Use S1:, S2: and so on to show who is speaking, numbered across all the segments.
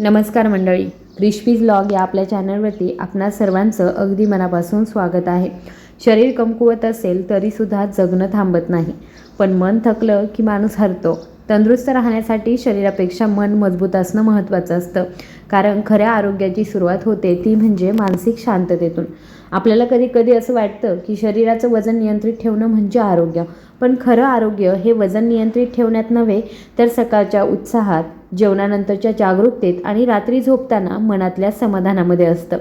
S1: नमस्कार मंडळी. रिशपीज लॉग या आपल्या चॅनलवरती आपणा सर्वांचं अगदी मनापासून स्वागत आहे. शरीर कमकुवत असेल तरीसुद्धा जगणं थांबत नाही. पण मन थकलं की माणूस हरतो. तंदुरुस्त राहण्यासाठी शरीरापेक्षा मन मजबूत असणं महत्त्वाचं असतं. कारण खऱ्या आरोग्याची सुरुवात होते ती म्हणजे मानसिक शांततेतून. आपल्याला कधी कधी असं वाटतं की शरीराचं वजन नियंत्रित ठेवणं म्हणजे आरोग्य. पण खरं आरोग्य हे वजन नियंत्रित ठेवण्यात नव्हे तर सकाळच्या उत्साहात जेवणानंतरच्या जागरूकतेत आणि रात्री झोपताना मनातल्या समाधानामध्ये असतं.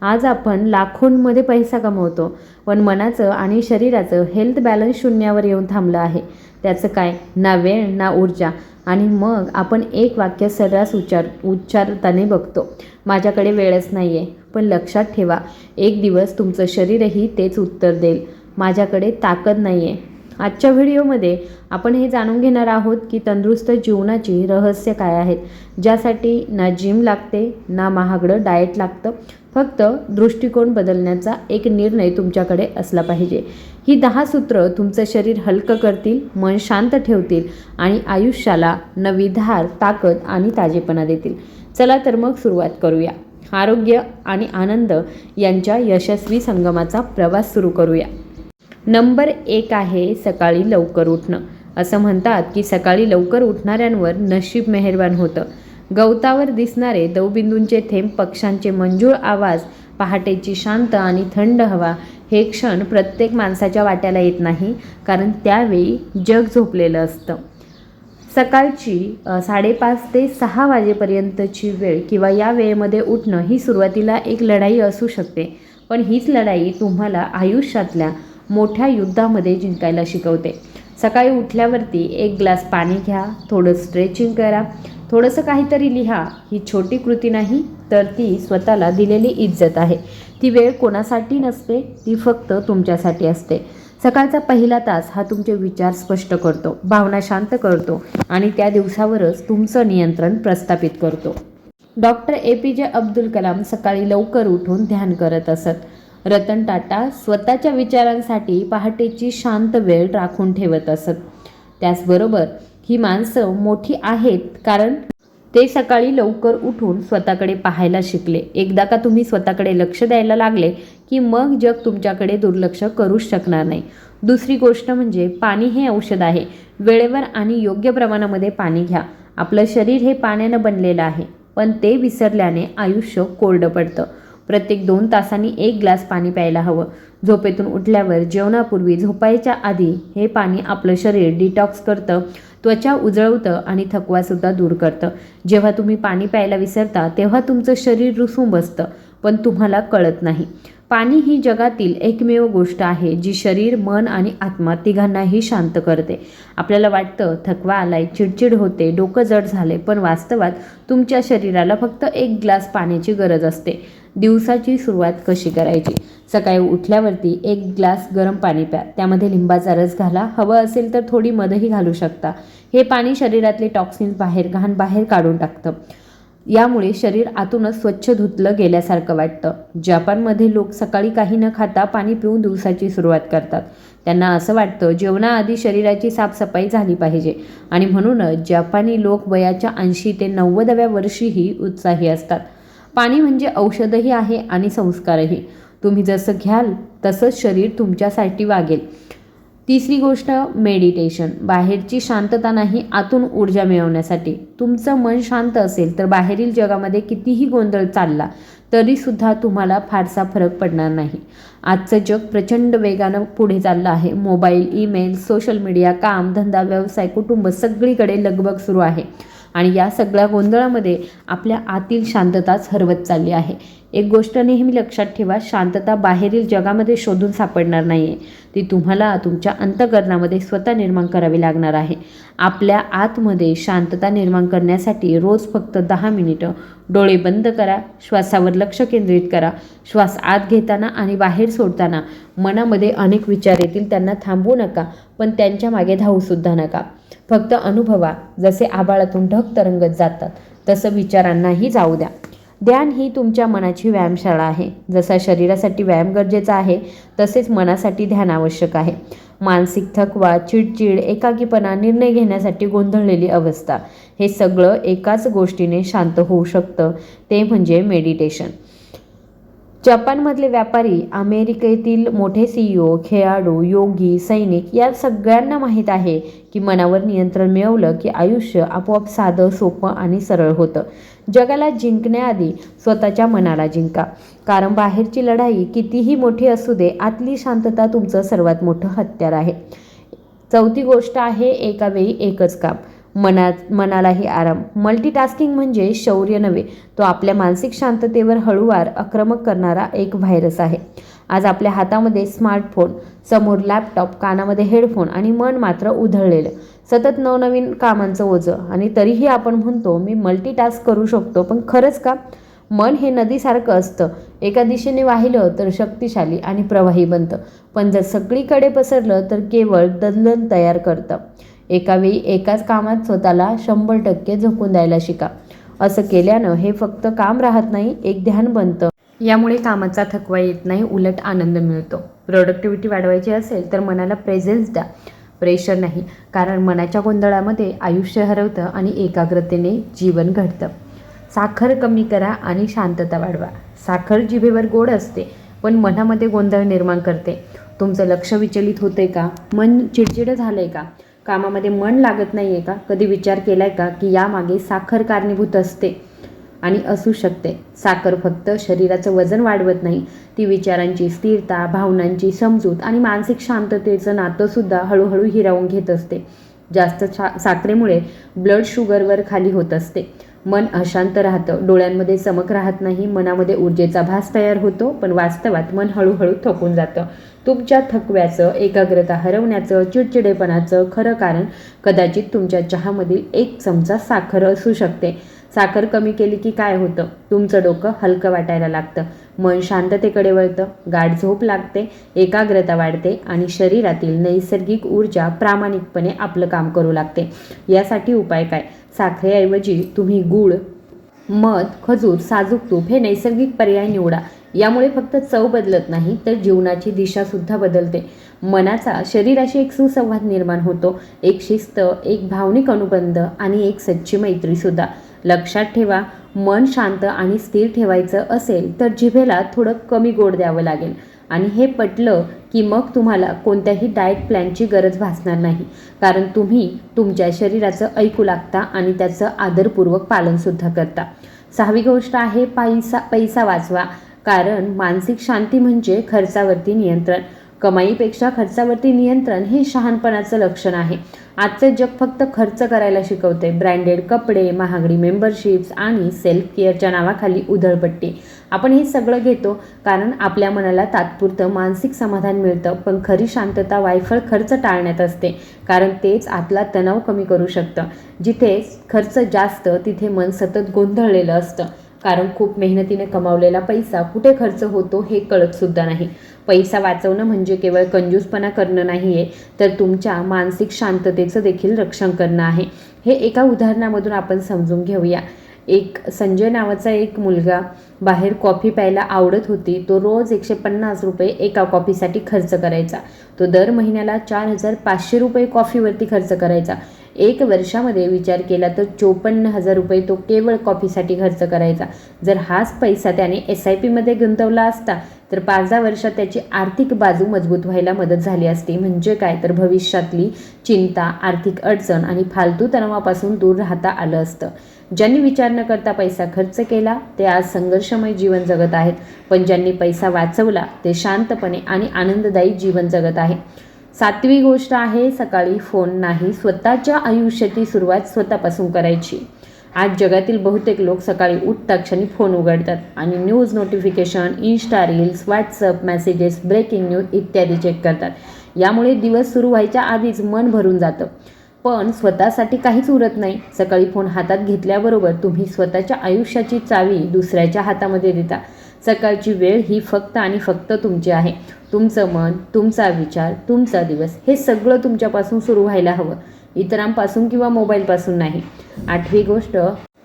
S1: आज आपण लाखोंमध्ये पैसा कमवतो पण मनाचं आणि शरीराचं हेल्थ बॅलन्स शून्यावर येऊन थांबलं आहे. त्याचं काय? ना वेळ ना ऊर्जा. आणि मग आपण एक वाक्य सर्रास उच्चार उच्चारताने बघतो. माझ्याकडे वेळच नाही आहे पण लक्षात ठेवा एक दिवस तुमचं शरीरही तेच उत्तर देईल. माझ्याकडे ताकद नाही आहे आजच्या व्हिडिओमध्ये आपण हे जाणून घेणार आहोत की तंदुरुस्त जीवनाची रहस्य काय आहेत ज्यासाठी ना जिम लागते ना महागडं डाएट लागतं फक्त दृष्टिकोन बदलण्याचा एक निर्णय तुमच्याकडे असला पाहिजे. ही दहा सूत्र तुमचं शरीर हलकं करतील मन शांत ठेवतील आणि आयुष्याला नवी धार ताकद आणि ताजेपणा देतील. चला तर मग सुरुवात करूया. आरोग्य आणि आनंद यांच्या यशस्वी संगमाचा प्रवास सुरू करूया. नंबर एक आहे सकाळी लवकर उठणं. असं म्हणतात की सकाळी लवकर उठणाऱ्यांवर नशीब मेहरबान होतं. गवतावर दिसणारे दवबिंदूंचे थेंब पक्ष्यांचे मंजूळ आवाज पहाटेची शांत आणि थंड हवा हे क्षण प्रत्येक माणसाच्या वाट्याला येत नाही कारण त्यावेळी जग झोपलेलं असतं. सकाळची साडेपाच ते सहा वाजेपर्यंतची वेळ किंवा या वेळेमध्ये उठणं ही सुरुवातीला एक लढाई असू शकते. पण हीच लढाई तुम्हाला आयुष्यातल्या मोठ्या युद्धामध्ये जिंकायला शिकवते. सकाळी उठल्यावरती एक ग्लास पाणी घ्या थोडं स्ट्रेचिंग करा. थोडंसं काहीतरी लिहा. ही छोटी कृती नाही तर ती स्वतःला दिलेली इज्जत आहे. ती वेळ कोणासाठी नसते ती फक्त तुमच्यासाठी असते. सकाळचा पहिला तास हा तुमचे विचार स्पष्ट करतो भावना शांत करतो आणि त्या दिवसावरच तुमचं नियंत्रण प्रस्थापित करतो. डॉक्टर ए पी जे अब्दुल कलाम सकाळी लवकर उठून ध्यान करत असत. रतन टाटा स्वतःच्या विचारांसाठी पहाटेची शांत वेळ राखून ठेवत असत. त्याचबरोबर ही माणसं मोठी आहेत कारण ते सकाळी लवकर उठून स्वतःकडे पाहायला शिकले. एकदा का तुम्ही स्वतःकडे लक्ष द्यायला लागले की मग जग तुमच्याकडे दुर्लक्ष करूच शकणार नाही. दुसरी गोष्ट म्हणजे पाणी हे औषध आहे. वेळेवर आणि योग्य प्रमाणामध्ये पाणी घ्या. आपलं शरीर हे पाण्यानं बनलेलं आहे पण ते विसरल्याने आयुष्य कोरडं पडतं. प्रत्येक दोन तासांनी एक ग्लास पाणी प्यायला हवं. झोपेतून उठल्यावर जेवणापूर्वी झोपायच्या आधी हे पाणी आपलं शरीर डिटॉक्स करतं त्वचा उजळवतं आणि थकवासुद्धा दूर करतं. जेव्हा तुम्ही पाणी प्यायला विसरता तेव्हा तुमचं शरीर रुसून बसतं पण तुम्हाला कळत नाही. पाणी ही जगातील एकमेव गोष्ट आहे जी शरीर मन आणि आत्मा तिघांनाही शांत करते. आपल्याला वाटतं थकवा आलाय चिडचिड होते डोकं जड झाले पण वास्तवात तुमच्या शरीराला फक्त एक ग्लास पाण्याची गरज असते. दिवसाची सुरुवात कशी करायची? सकाळी उठल्यावरती एक ग्लास गरम पाणी प्या. त्यामध्ये लिंबाचा रस घाला. हवं असेल तर थोडी मधही घालू शकता. हे पाणी शरीरातले टॉक्सिन्स बाहेर घाण बाहेर काढून टाकतं. यामुळे शरीर आतूनच स्वच्छ धुतलं गेल्यासारखं वाटतं. जपानमध्ये लोक सकाळी काही न खाता पाणी पिऊन दिवसाची सुरुवात करतात. त्यांना असं वाटतं जेवणाआधी शरीराची साफसफाई झाली पाहिजे. आणि म्हणूनच जपानी लोक वयाच्या ऐंशी ते नव्वदव्या वर्षीही उत्साही असतात. पाणी म्हणजे औषधही आहे आणि संस्कारही. तुम्ही जसं घ्याल तसंच शरीर तुमच्यासाठी वागेल. तिसरी गोष्ट मेडिटेशन बाहेरची शांतता नाही आतून ऊर्जा मिळवण्यासाठी. तुमचं मन शांत असेल तर बाहेरील जगामध्ये कितीही गोंधळ चालला तरीसुद्धा तुम्हाला फारसा फरक पडणार नाही. आजचं जग प्रचंड वेगानं पुढे चाललं आहे. मोबाईल ईमेल सोशल मीडिया काम धंदा व्यवसाय कुटुंब सगळीकडे लगबग सुरू आहे. आणि या सगळ्या गोंधळामध्ये आपल्या आतील शांतताच हरवत चालली आहे. एक गोष्ट नेहमी लक्षात ठेवा शांतता बाहेरील जगामध्ये शोधून सापडणार नाही आहे ती तुम्हाला तुमच्या अंतकरणामध्ये स्वतः निर्माण करावी लागणार आहे. आपल्या आतमध्ये शांतता निर्माण करण्यासाठी रोज फक्त दहा मिनिटं डोळे बंद करा श्वासावर लक्ष केंद्रित करा. श्वास आत घेताना आणि बाहेर सोडताना मनामध्ये अनेक विचार येतील त्यांना थांबवू नका पण त्यांच्या मागे धावूसुद्धा नका. फक्त अनुभवा जसे आबाळातून ढग तरंगत जातात तसं विचारांनाही जाऊ द्या. ध्यान ही तुमच्या मनाची व्यायामशाळा आहे. जसा शरीरासाठी व्यायाम गरजेचा आहे तसेच मनासाठी ध्यान आवश्यक आहे. मानसिक थकवा चिडचिड एकाकीपणा निर्णय घेण्यासाठी गोंधळलेली अवस्था हे सगळं एकाच गोष्टीने शांत होऊ शकतं ते म्हणजे मेडिटेशन. जपानमधले व्यापारी अमेरिकेतील मोठे सीईओ खेळाडू योगी सैनिक या सगळ्यांना माहीत आहे की मनावर नियंत्रण मिळवलं की आयुष्य आपोआप साधं सोपं आणि सरळ होतं. जगाला जिंकण्याआधी स्वतःच्या मनाला जिंका. कारण बाहेरची लढाई कितीही मोठी असू दे आतली शांतता तुमचं सर्वात मोठं हत्यार आहे. चौथी गोष्ट आहे एका वेळी एकच काम. मनात मनालाही आराम. मल्टीटास्किंग म्हणजे शौर्य नव्हे तो आपल्या मानसिक शांततेवर हळूवार आक्रमक करणारा एक व्हायरस आहे. आज आपल्या हातामध्ये स्मार्टफोन समोर लॅपटॉप कानामध्ये हेडफोन आणि मन मात्र उधळलेलं. सतत नवनवीन कामांचं ओझं. आणि तरीही आपण म्हणतो मी मल्टीटास्क करू शकतो पण खरंच का? मन हे नदीसारखं असतं. एका दिशेने वाहिलं तर शक्तिशाली आणि प्रवाही बनतं. पण जर सगळीकडे पसरलं तर केवळ दलदल तयार करतं. एकावेळी एकाच कामात स्वतःला शंभर टक्के झोकून द्यायला शिका. असं केल्यानं हे फक्त काम राहत नाही एक ध्यान बनतं. यामुळे कामाचा थकवा येत नाही उलट आनंद मिळतो. प्रोडक्टिव्हिटी वाढवायची असेल तर मनाला प्रेझेन्स द्या. प्रेशर नाही कारण मनाच्या गोंधळामध्ये आयुष्य हरवतं आणि एकाग्रतेने जीवन घडतं. साखर कमी करा आणि शांतता वाढवा. साखर जिभेवर गोड असते पण मनामध्ये गोंधळ निर्माण करते. तुमचं लक्ष विचलित होते का? मन चिडचिडं झालंय का? कामामध्ये मन लागत नाही आहे का? कधी विचार केला आहे का की यामागे साखर कारणीभूत असते आणि असू शकते. साखर फक्त शरीराचं वजन वाढवत नाही. ती विचारांची स्थिरता भावनांची समजूत आणि मानसिक शांततेचं नातंसुद्धा हळूहळू हिरावून घेत असते. जास्त सा साखरेमुळे ब्लड शुगरवर खाली होत असते. मन अशांत राहतं. डोळ्यांमध्ये चमक राहत नाही. मनामध्ये ऊर्जेचा भास तयार होतो. पण वास्तवात मन हळूहळू थकून जातं. तुमच्या थकव्याचं एकाग्रता हरवण्याचं चिडचिडेपणाचं खरं कारण कदाचित तुमच्या चहामधील एक चमचा साखर असू शकते. साखर कमी केली की काय होतं? तुमचं डोकं हलकं वाटायला लागतं. मन शांततेकडे वळतं. गाढ झोप लागते. एकाग्रता वाढते आणि शरीरातील नैसर्गिक ऊर्जा प्रामाणिकपणे आपलं काम करू लागते. यासाठी उपाय काय? साखरेऐवजी तुम्ही गूळ मध खजूर साजूक तूप हे नैसर्गिक पर्याय निवडा. यामुळे फक्त चव बदलत नाही तर जीवनाची दिशासुद्धा बदलते. मनाचा शरीराशी एक सुसंवाद निर्माण होतो. एक शिस्त एक भावनिक अनुबंध आणि एक सच्ची मैत्रीसुद्धा. लक्षात ठेवा मन शांत आणि स्थिर ठेवायचं असेल तर जिभेला थोडं कमी गोड द्यावं लागेल. आणि हे पटलं की मग तुम्हाला कोणत्याही डाएट प्लॅनची गरज भासणार नाही. कारण तुम्ही तुमच्या शरीराचं ऐकू लागता आणि त्याचं आदरपूर्वक पालनसुद्धा करता. सहावी गोष्ट आहे पैसा पैसा वाचवा. कारण मानसिक शांती म्हणजे खर्चावरती नियंत्रण. कमाईपेक्षा खर्चावरती नियंत्रण हे शहाणपणाचं लक्षण आहे. आजचं जग फक्त खर्च करायला शिकवते. ब्रँडेड कपडे महागडी मेंबरशिप्स आणि सेल्फ केअरच्या नावाखाली उधळपट्टी. आपण हे सगळं घेतो कारण आपल्या मनाला तात्पुरतं मानसिक समाधान मिळतं पण खरी शांतता वायफळ खर्च टाळण्यात असते. कारण तेच आतला तणाव कमी करू शकतं. जिथे खर्च जास्त तिथे मन सतत गोंधळलेलं असतं. कारण खूप मेहनतीने कमावलेला पैसा कुठे खर्च होतो हे कळतसुद्धा नाही. पैसा वाचवणं म्हणजे केवळ कंजूसपणा करणं नाही आहे तर तुमच्या मानसिक शांततेचं देखील रक्षण करणं आहे. हे एका उदाहरणामधून आपण समजून घेऊया. एक संजय नावाचा एक मुलगा बाहेर कॉफी प्यायला आवडत होती तो रोज एकशे पन्नास रुपये एका कॉफीसाठी खर्च करायचा. तो दर महिन्याला चार हजार पाचशे रुपये कॉफीवरती खर्च करायचा. एक वर्षामध्ये विचार केला तर चोपन्न हजार रुपये तो केवळ कॉफीसाठी खर्च करायचा. जर हाच पैसा त्याने एस आय पीमध्ये गुंतवला असता तर पाच दहा वर्षात त्याची आर्थिक बाजू मजबूत व्हायला मदत झाली असती. म्हणजे काय? तर भविष्यातली चिंता आर्थिक अडचण आणि फालतू तणावापासून दूर राहता आलं असतं. ज्यांनी विचार न करता पैसा खर्च केला ते आज संघर्षमय जीवन जगत आहेत. पण ज्यांनी पैसा वाचवला ते शांतपणे आणि आनंददायी जीवन जगत आहे. सातवी गोष्ट आहे सकाळी फोन नाही. स्वतःच्या आयुष्याची सुरुवात स्वतःपासून करायची. आज जगातील बहुतेक लोक सकाळी उठता क्षणी फोन उघडतात आणि news notification Insta reels WhatsApp messages breaking news इत्यादी चेक करतात. यामुळे दिवस सुरू व्हायच्या आधीच मन भरून जातं. पण स्वतःसाठी काहीच उरत नाही. सकाळी फोन हातात घेतल्याबरोबर तुम्ही स्वतःच्या आयुष्याची चावी दुसऱ्याच्या हातामध्ये देता. सकाळची वेळ ही फक्त आणि फक्त तुमची आहे. तुमचं मन तुमचा विचार तुमचा दिवस हे सगळं तुमच्यापासून सुरू व्हायला हवं. इतरांपासून किंवा मोबाईलपासून नाही. आठवी गोष्ट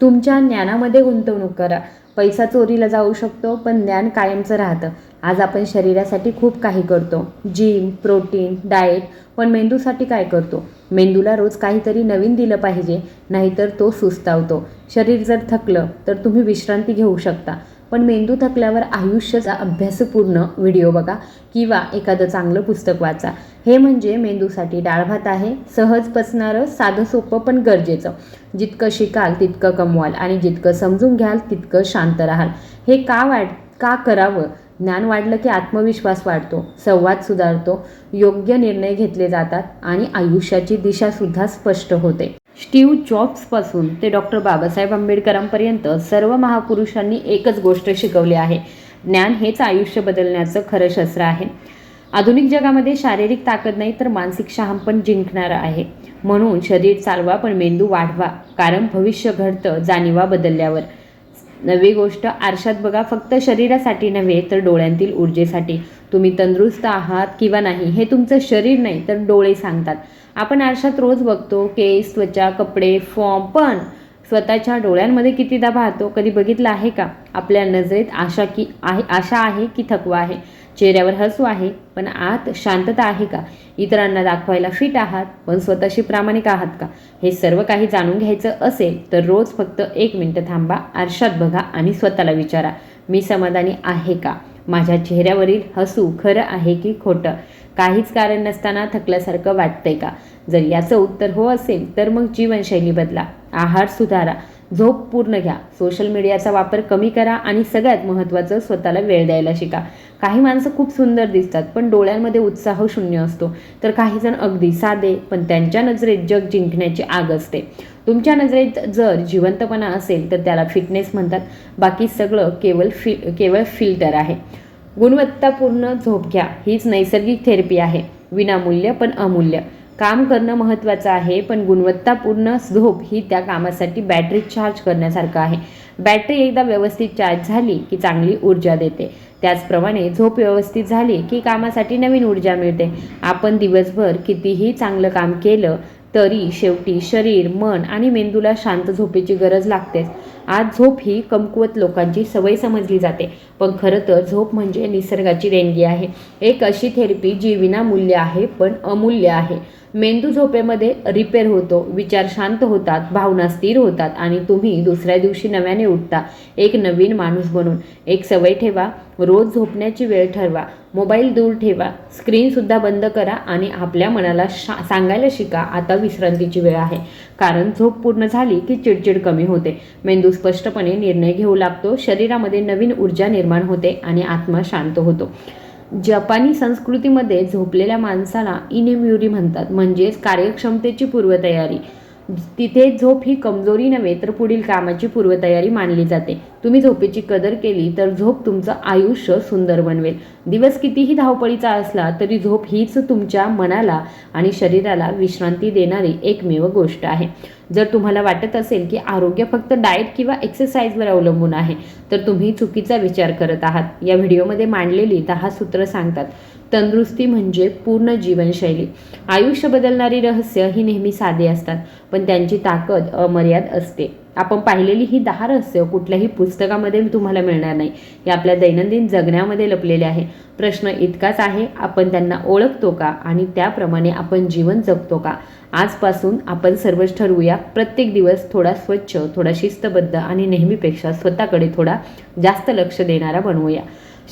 S1: तुमच्या ज्ञानामध्ये गुंतवणूक करा. पैसा चोरीला जाऊ शकतो पण ज्ञान कायमचं राहतं. आज आपण शरीरासाठी खूप काही करतो. जिम प्रोटीन डाएट पण मेंदूसाठी काय करतो? मेंदूला रोज काहीतरी नवीन दिलं पाहिजे नाहीतर तो सुस्तावतो. शरीर जर थकलं तर तुम्ही विश्रांती घेऊ शकता. पण मेंदू थकल्यावर आयुष्याचा अभ्यासपूर्ण व्हिडिओ बघा किंवा एखादं चांगलं पुस्तक वाचा. हे म्हणजे मेंदूसाठी डाळ भात आहे. सहज पचणारं साधं सोपं पण गरजेचं. जितकं शिकाल तितकं कमवाल आणि जितकं समजून घ्याल तितकं शांत राहाल. हे का वाट का करावं? ज्ञान वाढलं की आत्मविश्वास वाढतो संवाद सुधारतो योग्य निर्णय घेतले जातात आणि आयुष्याची दिशासुद्धा स्पष्ट होते. स्टीव्ह जॉब्सपासून ते डॉक्टर बाबासाहेब आंबेडकरांपर्यंत सर्व महापुरुषांनी एकच गोष्ट शिकवली आहे. ज्ञान हेच आयुष्य बदलण्याचं खरं शस्त्र आहे. आधुनिक जगामध्ये शारीरिक ताकद नाही तर मानसिक शहाम जिंकणार जिंकणारं आहे. म्हणून शरीर चालवा पण मेंदू वाढवा. कारण भविष्य घडतं जाणीवा बदलल्यावर. नवी गोष्ट आरशात बघा फक्त शरीरासाठी नव्हे तर डोळ्यांतील ऊर्जेसाठी. तुम्ही तंदुरुस्त आहात किंवा नाही हे तुमचं शरीर नाही तर डोळे सांगतात. आपण आरशात रोज बघतो केस त्वचा कपडे फॉर्म पण स्वतःच्या डोळ्यांमध्ये कितीदा पाहतो कधी बघितलं आहे का? आपल्या नजरेत आशा की आहे आशा आहे की थकवा आहे. चेहऱ्यावर हसू आहे पण आत शांतता आहे का? इतरांना दाखवायला फिट आहात पण स्वतःशी प्रामाणिक आहात का? हे सर्व काही जाणून घ्यायचं असेल तर रोज फक्त एक मिनटं थांबा आरशात बघा आणि स्वतःला विचारा मी समाधानी आहे का? माझ्या चेहऱ्यावरील हसू खरं आहे की खोटं? काहीच कारण नसताना थकल्यासारखं वाटतंय का? जर याचं उत्तर हो असेल तर मग जीवनशैली बदला. आहार सुधारा. झोप पूर्ण घ्या. सोशल मीडियाचा वापर कमी करा आणि सगळ्यात महत्त्वाचं स्वतःला वेळ द्यायला शिका. काही माणसं खूप सुंदर दिसतात पण डोळ्यांमध्ये उत्साह शून्य असतो. तर काही जण अगदी साधे पण त्यांच्या नजरेत जग जिंकण्याची आग असते. तुमच्या नजरेत जर जिवंतपणा असेल तर त्याला फिटनेस म्हणतात. बाकी सगळं केवळ फि केवळ फिल्टर आहे. गुणवत्तापूर्ण झोप घ्या. हीच नैसर्गिक थेरपी आहे. विनामूल्य पण अमूल्य. काम करणं महत्त्वाचं आहे पण गुणवत्तापूर्ण झोप ही त्या कामासाठी बॅटरी चार्ज करण्यासारखं आहे. बॅटरी एकदा व्यवस्थित चार्ज झाली की चांगली ऊर्जा देते. त्याचप्रमाणे झोप व्यवस्थित झाली की कामासाठी नवीन ऊर्जा मिळते. आपण दिवसभर कितीही चांगलं काम केलं तरी शेवटी शरीर मन आणि मेंदूला शांत झोपेची गरज लागतेच. आज झोप ही कमकुवत लोकांची सवय समजली जाते. पण खरं तर झोप म्हणजे निसर्गाची देणगी आहे. एक अशी थेरपी जी विनामूल्य आहे पण अमूल्य आहे. मेंदू झोपेमध्ये रिपेअर होतो विचार शांत होतात भावना स्थिर होतात आणि तुम्ही दुसऱ्या दिवशी नव्याने उठता. एक नवीन माणूस बनून. एक सवय ठेवा. रोज झोपण्याची वेळ ठरवा. मोबाईल दूर ठेवा. स्क्रीनसुद्धा बंद करा आणि आपल्या मनाला शा सांगायला शिका. आता विश्रांतीची वेळ आहे. कारण झोप पूर्ण झाली की चिडचिड कमी होते. मेंदू स्पष्टपणे निर्णय घेऊ लागतो. शरीरामध्ये नवीन ऊर्जा निर्माण होते आणि आत्मा शांत होतो. जपानी संस्कृतीमध्ये झोपलेल्या माणसाला इनेम्युरी म्हणतात. म्हणजेच कार्यक्षमतेची पूर्वतयारी. तिथे झोप ही कमजोरी नव्हे तर पुढील कामाची पूर्वतयारी मानली जाते. तुम्ही झोपेची कदर केली तर झोप तुमचं आयुष्य सुंदर बनवेल. दिवस कितीही धावपळीचा असला तरी झोप हीच तुमच्या मनाला आणि शरीराला विश्रांती देणारी एकमेव गोष्ट आहे. जर तुम्हाला वाटत असेल की आरोग्य फक्त डाएट किंवा एक्सरसाइजवर अवलंबून आहे तर तुम्ही चुकीचा विचार करत आहात. या व्हिडिओमध्ये मांडलेली दहा सूत्र सांगतात. तंदुरुस्ती म्हणजे पूर्ण जीवनशैली. आयुष्य बदलणारी रहस्य ही नेहमी साधी असतात पण त्यांची ताकद अमर्याद असते. आपण पाहिलेली ही दहा रहस्य कुठल्याही पुस्तकामध्ये तुम्हाला मिळणार नाही. हे आपल्या दैनंदिन जगण्यामध्ये लपलेले आहे. प्रश्न इतकाच आहे आपण त्यांना ओळखतो का आणि त्याप्रमाणे आपण जीवन जगतो का? आजपासून आपण सर्वच ठरवूया. प्रत्येक दिवस थोडा स्वच्छ थोडा शिस्तबद्ध आणि नेहमीपेक्षा स्वतःकडे थोडा जास्त लक्ष देणारा बनवूया.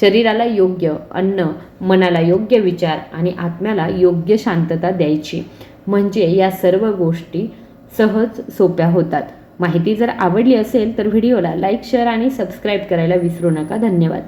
S1: शरीराला योग्य अन्न मनाला योग्य विचार आणि आत्म्याला योग्य शांतता द्यायची. म्हणजे या सर्व गोष्टी सहज सोप्या होतात. माहिती जर आवडली असेल तर व्हिडिओला लाईक शेअर आणि सबस्क्राईब करायला विसरू नका. धन्यवाद.